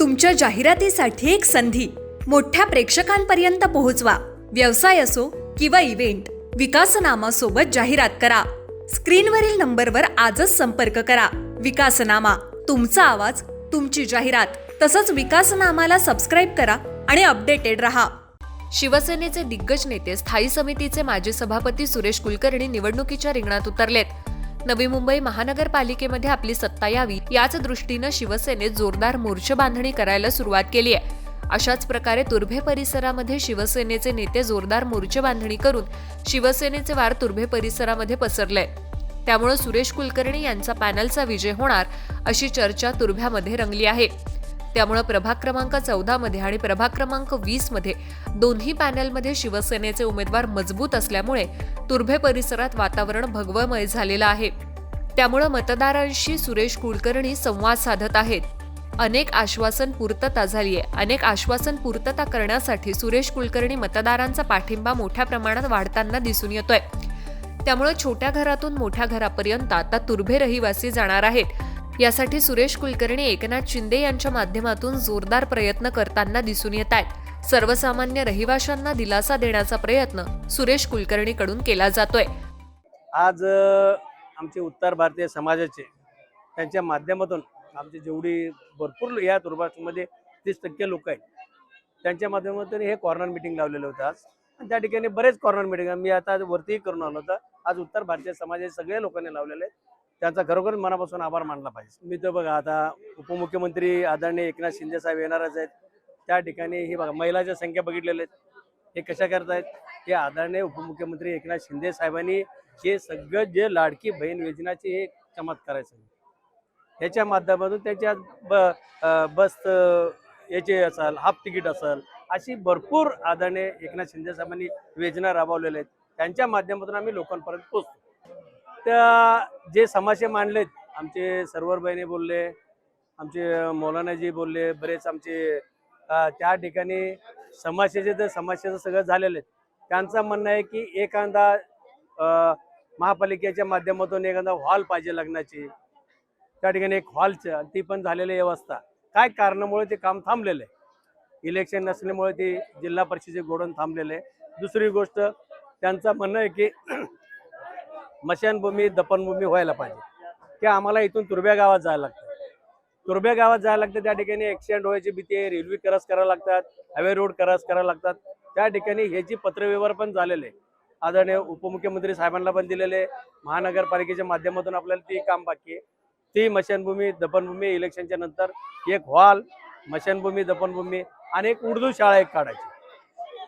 तुमच्या जाहिरातीसाठी एक संधी. मोठ्या प्रेक्षकांपर्यंत पोहोचवा. व्यवसाय असो किंवा इव्हेंट विकासनामा सोबत जाहिरात करा. स्क्रीनवरील नंबरवर आजच संपर्क करा. विकासनामा तुमचा आवाज तुमची जाहिरात तसंच विकासनामाला सबस्क्राईब करा आणि अपडेटेड रहा. शिवसेनेचे दिग्गज नेते स्थायी समितीचे माजी सभापती सुरेश कुलकर्णी निवडणुकीच्या रिंगणात उतरलेत. नवी मुंबई महानगरपालिकेमध्ये आपली सत्ता यावी याच दृष्टीनं शिवसेनेत जोरदार मोर्चे बांधणी करायला सुरुवात केली आहे. अशाच प्रकारे तुर्भे परिसरामध्ये शिवसेनेचे नेते जोरदार मोर्चे बांधणी करून शिवसेनेचे वार तुर्भे परिसरामध्ये पसरले. त्यामुळे सुरेश कुलकर्णी यांचा पॅनलचा विजय होणार अशी चर्चा तुर्भ्यामध्ये रंगली आहे. त्यामुळे प्रभाग क्रमांक चौदा मध्ये आणि प्रभाग क्रमांक वीसमध्ये दोन्ही पॅनलमध्ये शिवसेनेचे उमेदवार मजबूत असल्यामुळे तुर्भे परिसरात वातावरण भगवमय झालेलं आहे. त्यामुळे मतदारांशी सुरेश कुलकर्णी संवाद साधत आहेत. अनेक आश्वासन पूर्तता झाली आहे. अनेक आश्वासन पूर्तता करण्यासाठी सुरेश कुलकर्णी मतदारांचा पाठिंबा मोठ्या प्रमाणात वाढताना दिसून येतोय. त्यामुळे छोट्या घरातून मोठ्या घरापर्यंत आता तुर्भे रहिवासी जाणार आहेत. यासाठी सुरेश कुलकर्णी एकनाथ शिंदे यांच्या माध्यमातून जोरदार प्रयत्न करताना दिसून येत आहेत. सर्वसामान्य रहिवाशांना दिलासा देण्याचा प्रयत्न सुरेश कुलकर्णीकडून केला जातोय. आज आमचे उत्तर भारतीय समाजाचे त्यांच्या माध्यमातून आमची जेवढी भरपूर या दुर्भाषमध्ये तीस टक्के लोक आहेत त्यांच्या माध्यमातून हे कॉर्नर मिटिंग लावलेलं होतं आज. आणि त्या ठिकाणी बरेच कॉर्नर मिटिंग मी आता वरतीही करून आलो होतं. आज उत्तर भारतीय समाजाचे सगळ्या लोकांनी लावलेले आहेत. त्यांचा खरोखर मनापासून आभार मानला पाहिजे. मी तर बघा आता उपमुख्यमंत्री आदरणीय एकनाथ शिंदे साहेब येणारच आहेत. त्या ठिकाणी ही बघा महिलाच्या संख्या बघितलेल्या आहेत. हे कशा करतायत? हे आदरणीय उपमुख्यमंत्री एकनाथ शिंदे साहेबांनी हे सगळं जे लाडकी बहीण योजनाचे हे चमत्कार आहे सगळे. ह्याच्या माध्यमातून त्यांच्या ब बस याचे असेल हाफ तिकीट असेल अशी भरपूर आदरणीय एकनाथ शिंदे साहेबांनी योजना राबवलेल्या आहेत. त्यांच्या माध्यमातून आम्ही लोकांपर्यंत पोचतो त्या जे समाजसे मांडलेत आमचे सर्वर बहिणी बोलले आमचे मौलानाजी बोलले बरेच आमचे त्या ठिकाणी समस्याचे तर समाजाचं सगळं झालेलं आहे त्यांचं म्हणणं आहे की एखादा महापालिकेच्या माध्यमातून एखादा हॉल पाहिजे लग्नाची. त्या ठिकाणी एक हॉलचं ती पण झालेली व्यवस्था. काय कारणामुळे ते काम थांबलेलं आहे? इलेक्शन नसल्यामुळे ते जिल्हा परिषदेचे गोडन थांबलेलं आहे. दुसरी गोष्ट त्यांचं म्हणणं आहे की मशानभूमी दफनभूमी व्हायला पाहिजे. की आम्हाला इथून तुर्ब्या गावात जायला लागतं. तुर्ब्या गावात जायला लागतं त्या ठिकाणी ॲक्सिडेंट व्हायची भीती आहे रेल्वे क्रॉस करायला लागतात हायवे रोड क्रॉस करायला लागतात. त्या ठिकाणी ह्याची पत्रव्यवहार पण झालेले आदरणीय उपमुख्यमंत्री साहेबांना पण दिलेले महानगरपालिकेच्या माध्यमातून आपल्याला ती काम बाकी आहे. ती मशानभूमी दफनभूमी इलेक्शनच्या नंतर एक हॉल मशानभूमी दफनभूमी आणि एक उर्दू शाळा एक काढायची.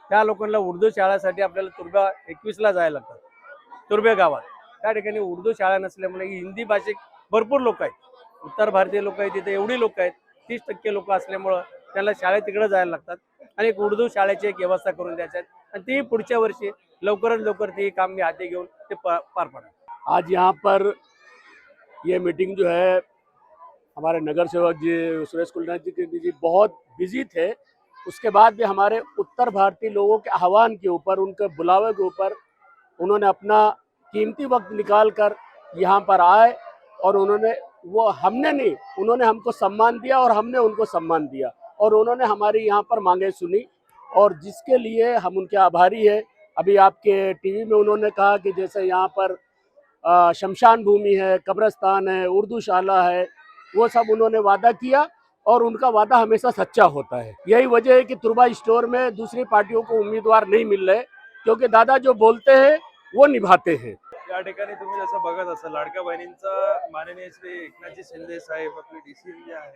त्या लोकांना उर्दू शाळेसाठी आपल्याला तुर्ब्या एकवीसला जायला लागतं तुर्बे गावात. त्या ठिकाणी उर्दू शाळा नसल्यामुळे हिंदी भाषिक भरपूर लोक आहेत. उत्तर भारतीय लोक आहेत तिथे एवढी लोक आहेत तीस टक्के लोक असल्यामुळं त्यांना शाळेत तिकडे जायला लागतात. आणि एक उर्दू शाळेची एक व्यवस्था करून द्यायची आणि ती पुढच्या वर्षी लवकरात लवकर ती काम मी हाती घेऊन ते पार पड़ा आज यहाँ पर ये मीटिंग जो है हमारे नगर सेवक जी सुरेश कुलनाथ जी जी बहुत बिजी थे। उसके बाद भी हमारे उत्तर भारतीय लोगों के आह्वान के ऊपर उनके बुलावे के ऊपर उन्होंने अपना कीमती वक्त निकाल कर यहाँ पर आए और उन्होंने, वो हमने नहीं, उन्होंने हमको सम्मान दिया और हमने उनको सम्मान दिया और उन्होंने हमारी यहाँ पर मांगे सुनी और जिसके लिए हम उनके आभारी हैं। अभी आपके टीवी में उन्होंने कहा कि जैसे यहाँ पर शमशान भूमि है, कब्रस्तान है, उर्दू शाला है, वो सब उन्होंने वादा किया और उनका वादा हमेशा सच्चा होता है। यही वजह है कि तुरबा स्टोर में दूसरी पार्टियों को उम्मीदवार नहीं मिल रहे, क्योंकि दादा जो बोलते हैं वो निभाते हैं. या ठिकाणी तुम्ही जसं बघत असाल लाडक्या बहिणींचा माननीय श्री एकनाथजी शिंदे साहेब आपले डी सी जे आहे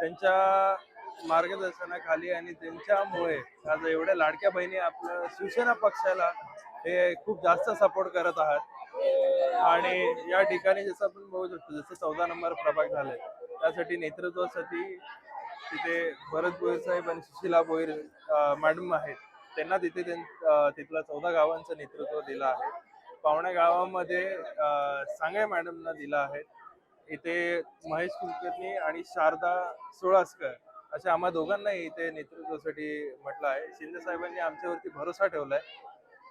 त्यांच्या मार्गदर्शनाखाली आणि त्यांच्यामुळे आज एवढ्या लाडक्या बहिणी आपल्या शिवसेना पक्षाला हे खूप जास्त सपोर्ट करत आहात. आणि या ठिकाणी जसं आपण बघू शकतो जसं चौदा नंबर प्रभाग झालाय त्यासाठी नेतृत्वासाठी तिथे भरत भोईर साहेब आणि सुशीला भोईर मॅडम आहेत. त्यांना तिथे तिथलं चौदा गावांचं नेतृत्व दिलं आहे. पावण्या गावामध्ये सांगे मॅडमना दिलं आहे. इथे महेश कुलकर्णी आणि शारदा सोळासकर अशा आम्हा दोघांनाही इथे नेतृत्वासाठी म्हटलं आहे. शिंदे साहेबांनी आमच्यावरती भरोसा ठेवलाय.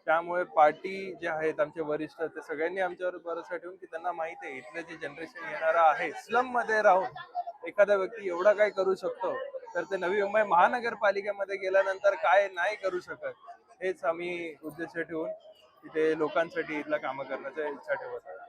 त्यामुळे पार्टी जे आहेत आमचे वरिष्ठ ते सगळ्यांनी आमच्यावर भरोसा ठेवून की त्यांना माहिती आहे इथलं जे जनरेशन येणारं आहे स्लममध्ये राहून एखादा व्यक्ती एवढा काय करू शकतो? तर ते नवी मुंबई महानगरपालिकेमध्ये गेल्यानंतर काय नाही करू शकत हेच आम्ही उद्देश ठेवून तिथे लोकांसाठी इथलं कामं करण्याचा इच्छा ठेवत आहोत.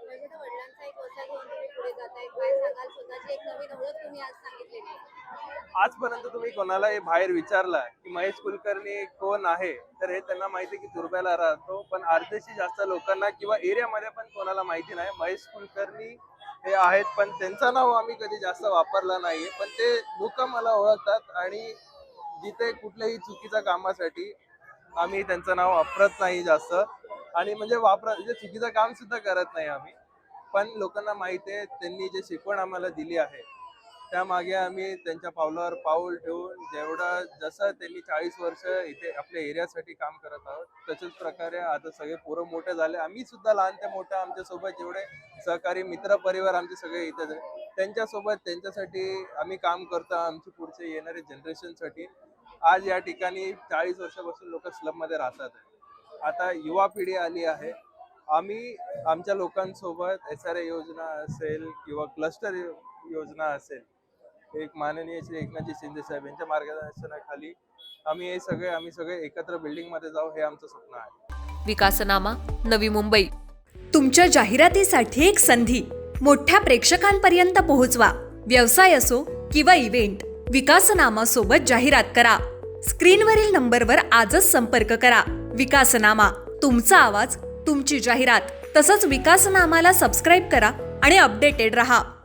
आजपर्यंत तुम्ही कोणालाही बाहेर विचारला की महेश कुलकर्णी कोण आहे तर हे त्यांना माहिती की तुर्ब्याला राहतो पण अर्ध्याशी जास्त लोकांना किंवा एरियामध्ये पण कोणाला माहिती नाही. महेश कुलकर्णी हे आहेत पण त्यांचं नाव आम्ही कधी जास्त वापरलं नाहीये. पण ते लोक मला ओळखतात आणि जिथे कुठल्याही चुकीच्या कामासाठी आम्ही त्यांचं नाव वापरत नाही जास्त. आणि म्हणजे वापर म्हणजे चुकीचं काम सुद्धा करत नाही आम्ही. पण लोकांना माहिती आहे त्यांनी जे शिकवण आम्हाला दिली आहे त्यामागे आम्ही त्यांच्या पावलावर पाऊल ठेवून जेवढं जसं त्यांनी चाळीस वर्ष इथे आपल्या एरियासाठी काम करत आहोत तशाच प्रकारे आता सगळे पोरं मोठे झाले. आम्ही सुद्धा लहान ते मोठ्या आमच्यासोबत जेवढे सहकारी मित्र परिवार आमचे सगळे इथेच आहे त्यांच्यासोबत त्यांच्यासाठी आम्ही काम करतो आमची पुढचे येणारे जनरेशनसाठी. आज या ठिकाणी चाळीस वर्षापासून लोक स्लममध्ये राहतात. आता युवा पिढी आली आहे. आम्ही आमच्या लोकांसोबत एस आर ए योजना असेल किंवा क्लस्टर योजना असेल एक माननीय श्री एकनाथजी शिंदे साहेब यांच्या मार्गदर्शनाखाली आम्ही हे सगळे आम्ही सगळे एकत्र बिल्डिंगमध्ये जाऊ हे आमचं स्वप्न आहे. विकासनामा नवी मुंबई. तुमच्या जाहिरातीसाठी एक संधी. मोठ्या प्रेक्षकांपर्यंत पोहोचवा. व्यवसाय असो किंवा इव्हेंट विकासनामा सोबत जाहिरात करा. स्क्रीनवरील नंबरवर आजच संपर्क करा. विकासनामा तुमचा आवाज तुमची जाहिरात. तसंच विकासनामाला सबस्क्राईब करा आणि अपडेटेड रहा.